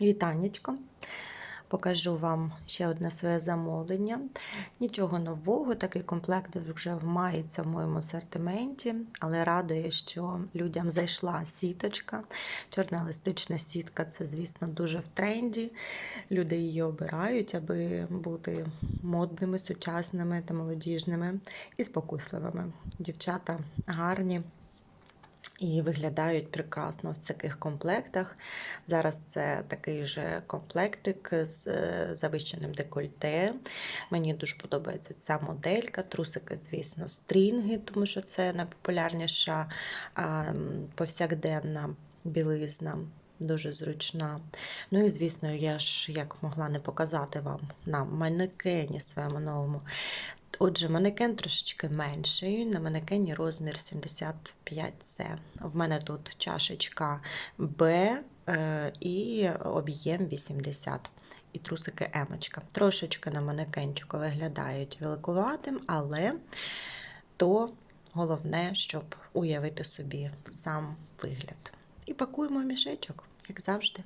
Вітанечко. Покажу вам ще одне своє замовлення. Нічого нового, такий комплект вже мається в моєму асортименті, але радує, що людям зайшла сіточка. Чорна еластична сітка це, звісно, дуже в тренді. Люди її обирають, аби бути модними, сучасними та молодіжними і спокусливими. Дівчата гарні. І виглядають прекрасно в таких комплектах. Зараз це такий же комплектик з е, завищеним декольте. Мені дуже подобається ця моделька. Трусики, звісно, стрінги, тому що це найпопулярніша повсякденна білизна. Дуже зручна. Ну і звісно, я ж як могла не показати вам на манекені своєму новому. Отже, манекен трошечки менший. На манекені розмір 75С. В мене тут чашечка Б е, і об'єм 80. І трусики емочка. Трошечки на манекенчику виглядають великуватим, але то головне, щоб уявити собі сам вигляд. І пакуємо мішечок, як завжди.